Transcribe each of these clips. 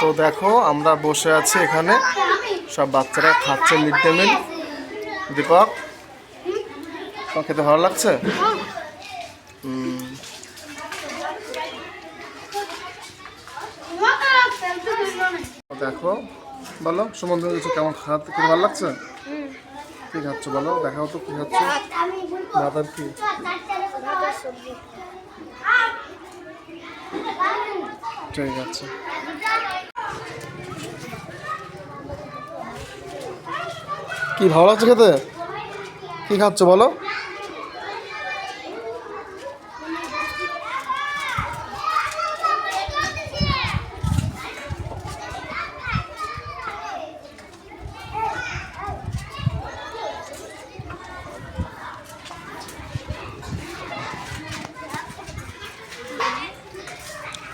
তো দেখো, আমরা বসে আছি এখানে। সব বাচ্চারা খাচ্ছে মিড ডে মিল। দীপক খেতে ভালো লাগছে? দেখো, বলো, সুমন কিছু কেমন খাতে কি ভালো লাগছে? কি খাচ্ছ বলো, দেখাও তো কি খাচ্ছ। আর কি? ঠিক আছে। কি ভালো লাগছে খেতে? কি খাচ্ছ বলো?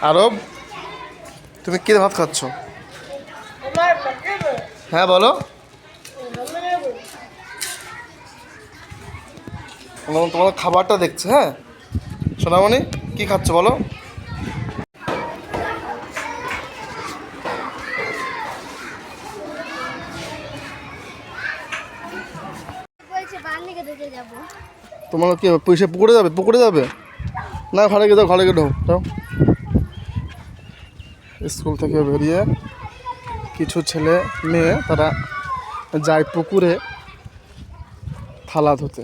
আরব তুমি কি ভাত খাচ্ছ? হ্যাঁ বলো। তোমার তোমার খাবারটা দেখছে হ্যাঁ? সোনামণি কি খাচ্ছ বলো? তোমার কি? পয়সা পুকুরে যাবে? পুকুরে যাবে? না ঘরে গিয়ে যাও ঘরে গিয়ে ঢোক যাও। স্কুল থেকে বেরিয়ে কিছু ছেলে মেয়ে তারা যায় পুকুরে থালা ধুতে।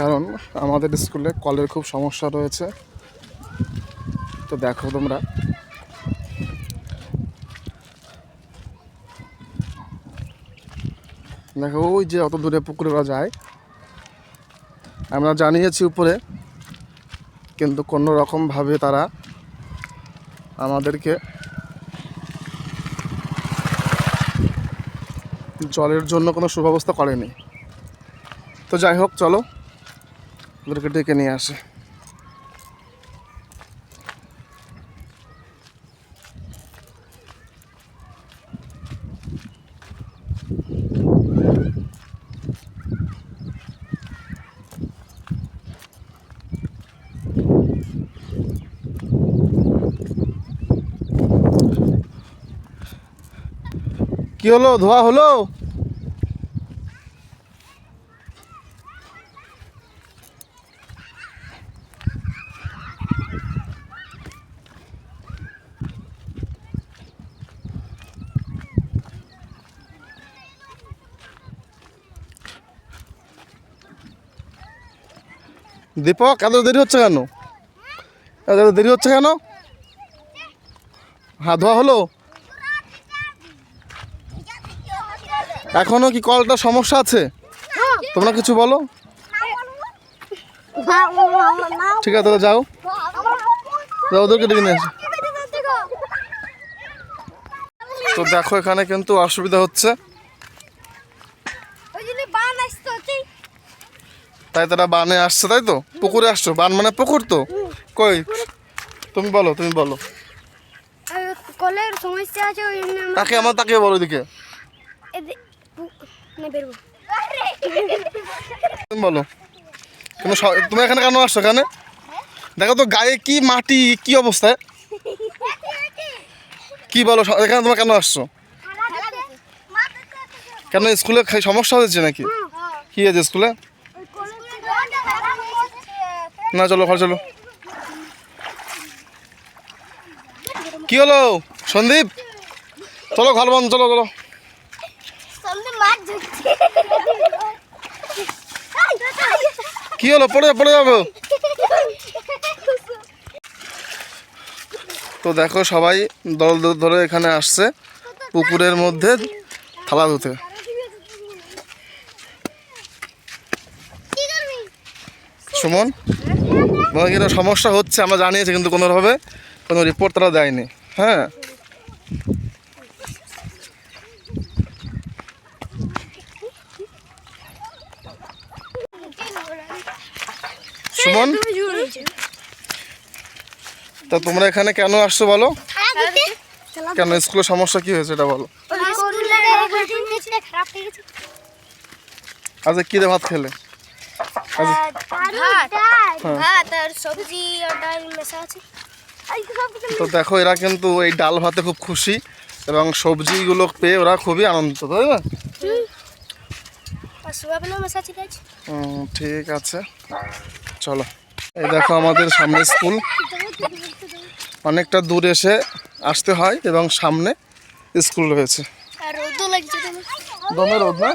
কারণ আমাদের স্কুলে কলের খুব সমস্যা রয়েছে। তো দেখো তোমরা। দেখো, ওই যে অত দূরে পুকুরে ওরা যায়। আমরা জানিয়েছি উপরে, কিন্তু কোনো রকমভাবে তারা আমাদেরকে জলের জন্য কোনো সুব্যবস্থা করেনি। তো যাই হোক, চলো। ওদেরকে ডেকে নিয়ে আসে কি হলো ধোয়া হলো দীপক, এত দেরি হচ্ছে কেন? এত দেরি হচ্ছে কেন? হ্যাঁ ধোয়া হলো? এখনও কি কলটা সমস্যা আছে? তোমরা কিছু বলো? ঠিক আছে, তাহলে যাও। যাও, ওদেরকে ডেকে নিয়ে তো দেখো, এখানে কিন্তু অসুবিধা হচ্ছে ওই জন্য বান আসতে হচ্ছে তাই তারা বানে আসছে তাই তো? পুকুরে আসছো? বান মানে পুকুর তো? কই? তুমি বলো তুমি বলো। কলের সমস্যা আছে ওই জন্য তাকে আমার তাকে বলো এদিকে। তুমি বলো। তুমি তুমি এখানে কেন আসছো এখানে? দেখো তো গায়ে কি মাটি কি অবস্থায় কি বলো এখানে তোমার কেন আসছো? কেন স্কুলে সমস্যা হয়েছে নাকি? কি হয়েছে স্কুলে? না চলো ঘর চলো। কি হলো? সন্দীপ? চলো ঘর বন্ধ চলো চলো। কি হলো? পড়ে পড়ে যাব তো দেখো সবাই দল দল ধরে এখানে আসছে পুকুরের মধ্যে থালা ধুতে। সুমন? তোমার কি একটা সমস্যা হচ্ছে আমরা জানিয়েছি কিন্তু কোনোভাবে কোনো রিপোর্ট তারা দেয়নি। হ্যাঁ? সুমন? তা তোমরা এখানে কেন আসছো বলো? কেন স্কুলের সমস্যা কি হয়েছে এটা বলো। আচ্ছা কী ভাত খেলে? তো তো দেখো এরা কিন্তু এই ডাল ভাতে খুব খুশি এবং সবজিগুলো পেয়ে ওরা খুবই আনন্দিত তাই না? ঠিক আছে। চলো। এই দেখো আমাদের সামনে স্কুল। অনেকটা দূর এসে আসতে হয় এবং সামনে স্কুল রয়েছে। আর রোদও লাগছে। তুমি দমে রোদ না?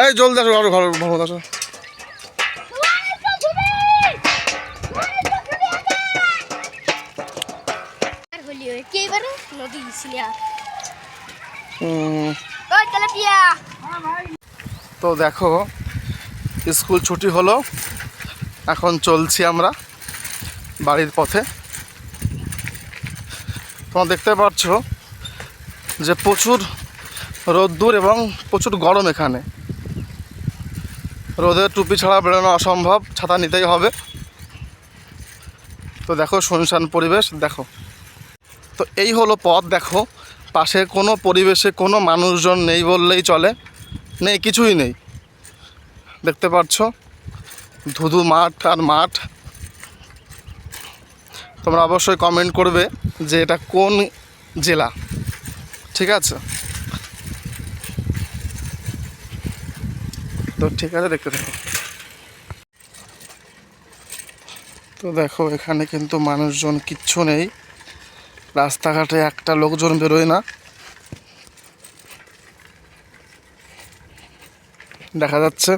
এই জলদি আসো আরও ঘর ঘর আসো তো দেখো স্কুল ছুটি হলো এখন চলছি আমরা বাড়ির পথে। তোমরা দেখতে পাচ্ছ যে প্রচুর রোদ্দুর এবং প্রচুর গরম এখানে। রোদের টুপি ছাড়া বেরোনো অসম্ভব, ছাতা নিতেই হবে। তো দেখো শুনশান পরিবেশ, দেখো। তো এই হলো পথ, দেখো। পাশে কোনো পরিবেশে কোনো মানুষজন নেই বললেই চলে। নেই, কিছুই নেই। দেখতে পাচ্ছ? ধুধু মাঠ আর মাঠ। তোমরা অবশ্যই কমেন্ট করবে যে এটা কোন জেলা। ঠিক আছে? তো ঠিক আছে, দেখতে থাকো। তো দেখো, এখানে কিন্তু মানুষজন কিচ্ছু নেই। রাস্তাঘাটে একটা লোকজন বেরোয় না। দেখা যাচ্ছে।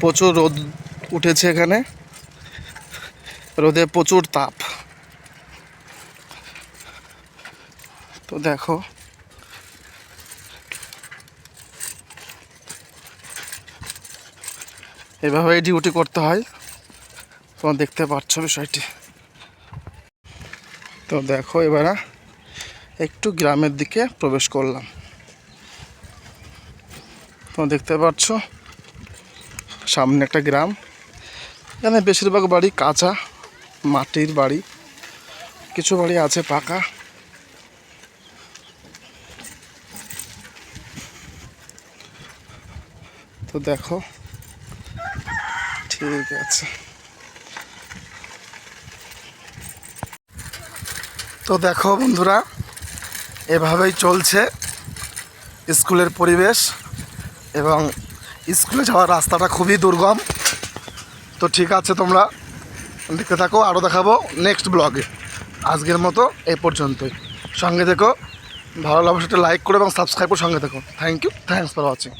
প্রচুর রোদ উঠেছে এখানে। রোদে প্রচুর তাপ। তো দেখো। এভাবেই ডিউটি করতে হয়। তোমরা দেখতে পাচ্ছ বিষয়টি। তো দেখো, এবারে একটু গ্রামের দিকে প্রবেশ করলাম। তোমরা দেখতে পাচ্ছ, সামনে একটা গ্রাম। এখানে বেশিরভাগ বাড়ি কাঁচা। মাটির বাড়ি। কিছু বাড়ি আছে পাকা। তো দেখো, ঠিক আছে। তো দেখো বন্ধুরা, এভাবেই চলছে স্কুলের পরিবেশ এবং স্কুলে যাওয়ার রাস্তাটা খুবই দুর্গম। তো ঠিক আছে তোমরা। দেখতে থাকো আরও দেখাবো নেক্সট ব্লগে আজকের মতো এ পর্যন্তই। সঙ্গে দেখো ভালো লাগবে সেটা লাইক করো এবং সাবস্ক্রাইব করে সঙ্গে দেখো thank you thanks for watching